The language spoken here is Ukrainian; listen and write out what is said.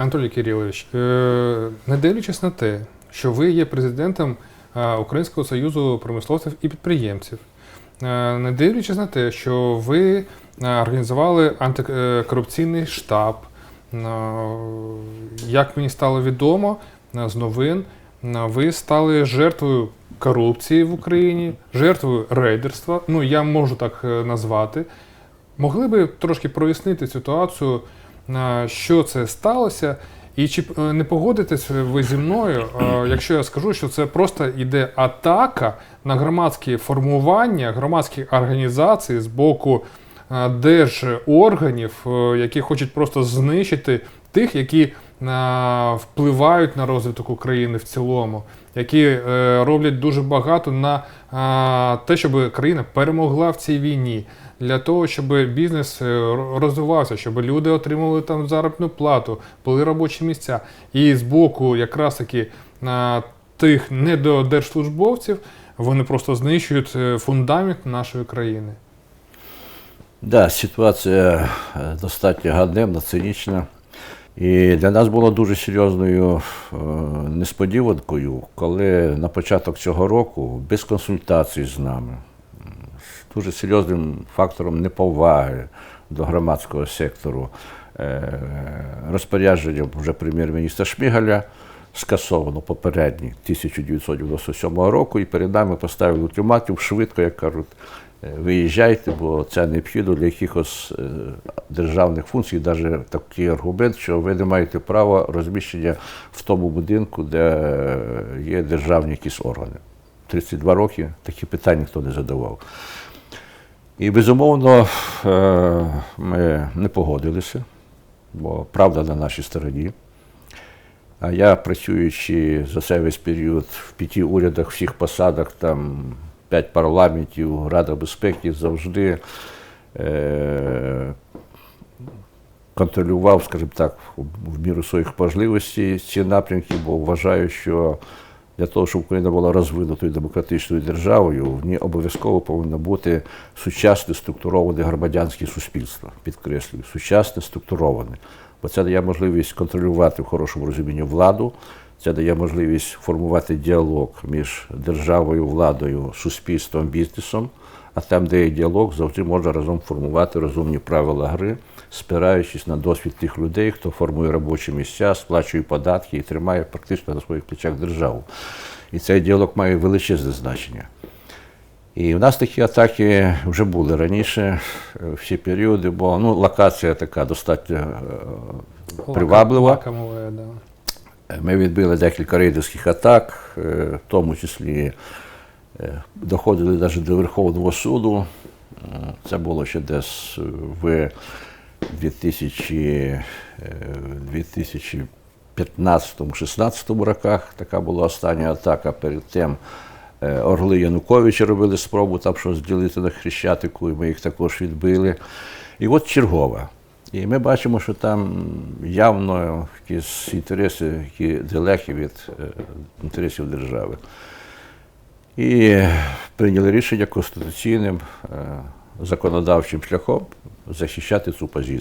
Анатолій Кирилович, е, не дивлячись на те, що ви є президентом е, Українського союзу промисловців і підприємців, е, не дивлячись на те, що ви організували антикорупційний штаб, як мені стало відомо з новин, ви стали жертвою корупції в Україні, жертвою рейдерства. Ну, я можу так назвати. Могли би трошки прояснити ситуацію, що це сталося, і чи е, не погодитесь ви зі мною, е, якщо я скажу, що це просто йде атака на громадські формування, громадські організації з боку е, держорганів, які хочуть просто знищити тих, які е, впливають на розвиток України в цілому, які е, роблять дуже багато на е, те, щоб країна перемогла в цій війні, для того, щоб бізнес розвивався, щоб люди отримували там заробітну плату, були робочі місця. І з боку, якраз таки тих недодержслужбовців, вони просто знищують фундамент нашої країни. Да, ситуація достатньо ганебна, цинічна. І для нас було дуже серйозною е, несподіванкою, коли на початок цього року, без консультацій з нами, з дуже серйозним фактором неповаги до громадського сектору, е, розпорядженням вже прем'єр-міністра Шмигаля скасовано попередній 1997 року, і перед нами поставили ультиматум швидко, як кажуть, е, виїжджайте, бо це необхідно для якихось е, державних функцій, навіть такий аргумент, що ви не маєте права розміщення в тому будинку, де е, є державні якісь органи. 32 роки такі питання ніхто не задавав. І безумовно ми не погодилися, бо правда на нашій стороні. А я, працюючи за весь період в п'яти урядах, всіх посадах, там п'ять парламентів, Рада безпеки, завжди е, контролював, скажімо так, в міру своїх можливостей ці напрямки, бо вважаю, що для того, щоб Україна була розвинутою демократичною державою, в ній обов'язково повинно бути сучасне структуроване громадянське суспільство. Підкреслюю, сучасне структуроване. Бо це дає можливість контролювати в хорошому розумінні владу, це дає можливість формувати діалог між державою, владою, суспільством, бізнесом. А там, де є діалог, завжди можна разом формувати розумні правила гри, спираючись на досвід тих людей, хто формує робочі місця, сплачує податки і тримає практично на своїх плечах державу. І цей діалог має величезне значення. І в нас такі атаки вже були раніше, е, всі періоди, бо ну, локація така достатньо е, приваблива. Да. Ми відбили декілька рейдерських атак, е, в тому числі е, доходили навіть до Верховного суду. Е, Це було ще десь в 2000, е, 2015-16 роках. Така була остання атака. Перед тим е, Орли Януковича робили спробу там щось ділити на Хрещатику, і ми їх також відбили. І от чергова. І ми бачимо, що там явно якісь інтереси, які далекі від е, інтересів держави. І прийняли рішення конституційним е, законодавчим шляхом захищати цю позицію.